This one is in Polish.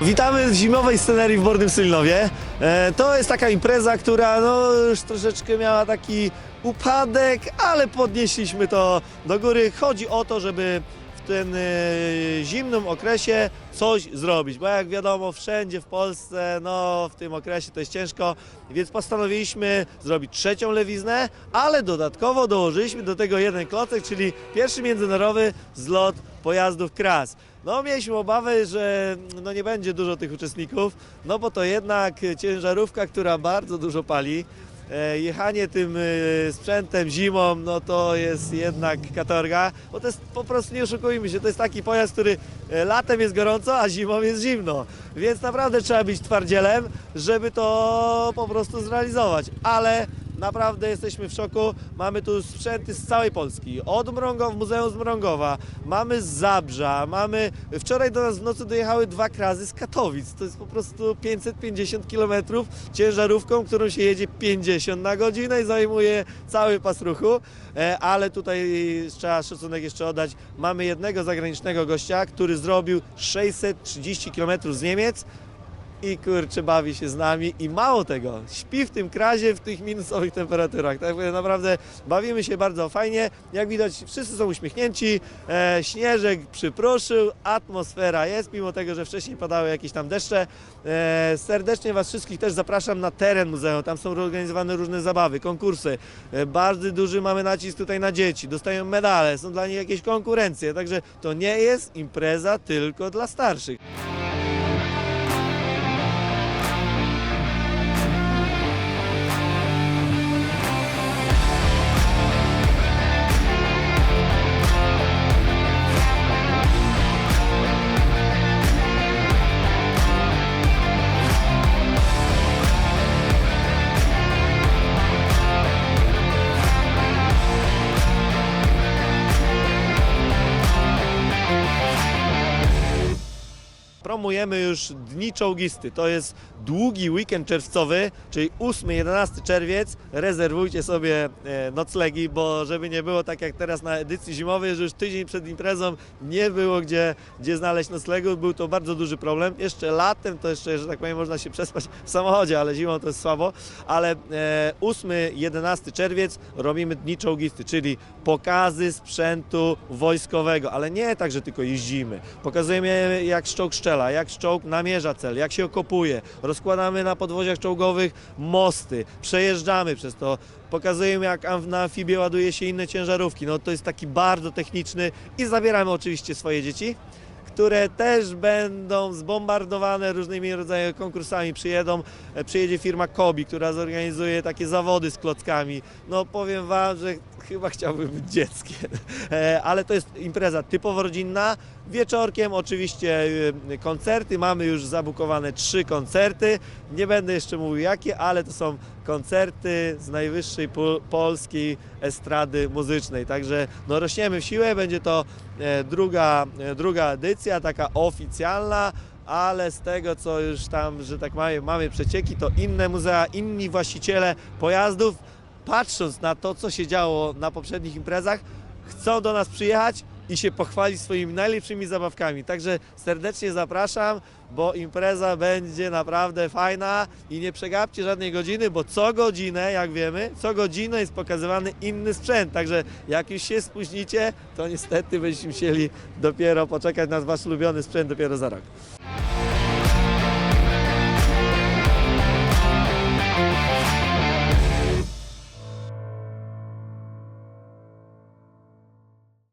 Witamy w zimowej scenerii w Bornym Sylnowie. E, to jest taka impreza, która no, już troszeczkę miała taki upadek, ale podnieśliśmy to do góry. Chodzi o to, żeby tym e, zimnym okresie coś zrobić, bo jak wiadomo wszędzie w Polsce, no w tym okresie to jest ciężko, więc postanowiliśmy zrobić trzecią lewiznę, ale dodatkowo dołożyliśmy do tego jeden klocek, czyli pierwszy międzynarodowy zlot pojazdów KRAS. No mieliśmy obawę, że no, nie będzie dużo tych uczestników, no bo to jednak ciężarówka, która bardzo dużo pali. E, Jechanie tym e, sprzętem zimą, no to jest jednak katorga, bo to jest po prostu, nie oszukujmy się, to jest taki pojazd, który e, latem jest gorąco, a zimą jest zimno. Więc naprawdę trzeba być twardzielem, żeby to po prostu zrealizować. Ale Naprawdę jesteśmy w szoku. Mamy tu sprzęty z całej Polski. Od Mrągow, Muzeum z Mrągowa, mamy z Zabrza, mamy... Wczoraj do nas w nocy dojechały dwa krazy z Katowic. To jest po prostu 550 km ciężarówką, którą się jedzie 50 na godzinę i zajmuje cały pas ruchu. E, Ale tutaj trzeba szacunek jeszcze oddać. Mamy jednego zagranicznego gościa, który zrobił 630 km z Niemiec i kurczę bawi się z nami i mało tego, śpi w tym krazie w tych minusowych temperaturach. Tak naprawdę bawimy się bardzo fajnie. Jak widać wszyscy są uśmiechnięci, e, śnieżek przypruszył, atmosfera jest, mimo tego, że wcześniej padały jakieś tam deszcze. E, serdecznie Was wszystkich też zapraszam na teren muzeum, tam są organizowane różne zabawy, konkursy. E, bardzo duży mamy nacisk tutaj na dzieci, dostają medale, są dla nich jakieś konkurencje, także to nie jest impreza tylko dla starszych. Promujemy już Dni Czołgisty. To jest długi weekend czerwcowy, czyli 8-11 czerwiec. Rezerwujcie sobie e, noclegi, bo żeby nie było tak jak teraz na edycji zimowej, że już tydzień przed imprezą nie było gdzie, gdzie znaleźć noclegu. Był to bardzo duży problem. Jeszcze latem to jeszcze, że tak powiem, można się przespać w samochodzie, ale zimą to jest słabo. Ale e, 8-11 czerwiec robimy Dni Czołgisty, czyli pokazy sprzętu wojskowego, ale nie tak, że tylko jeździmy. Pokazujemy jak czołg strzela, jak czołg namierza cel, jak się okopuje. Rozkładamy na podwoziach czołgowych mosty, przejeżdżamy przez to. Pokazujemy jak na amfibie ładuje się inne ciężarówki. No to jest taki bardzo techniczny i zabieramy oczywiście swoje dzieci które też będą zbombardowane różnymi rodzajami konkursami. Przyjedą, e, przyjedzie firma Kobi, która zorganizuje takie zawody z klockami. No powiem Wam, że chyba chciałbym być dzieckiem, E, ale to jest impreza typowo rodzinna. Wieczorkiem oczywiście e, koncerty, mamy już zabukowane trzy koncerty. Nie będę jeszcze mówił jakie, ale to są koncerty z najwyższej po- polskiej estrady muzycznej. Także no, rośniemy w siłę, będzie to e, druga, druga edycja, taka oficjalna. Ale z tego, co już tam, że tak mamy, mamy przecieki, to inne muzea, inni właściciele pojazdów, patrząc na to, co się działo na poprzednich imprezach, chcą do nas przyjechać i się pochwalić swoimi najlepszymi zabawkami. Także serdecznie zapraszam, bo impreza będzie naprawdę fajna i nie przegapcie żadnej godziny, bo co godzinę, jak wiemy, co godzinę jest pokazywany inny sprzęt. Także jak już się spóźnicie, to niestety będziecie musieli dopiero poczekać na wasz ulubiony sprzęt dopiero za rok.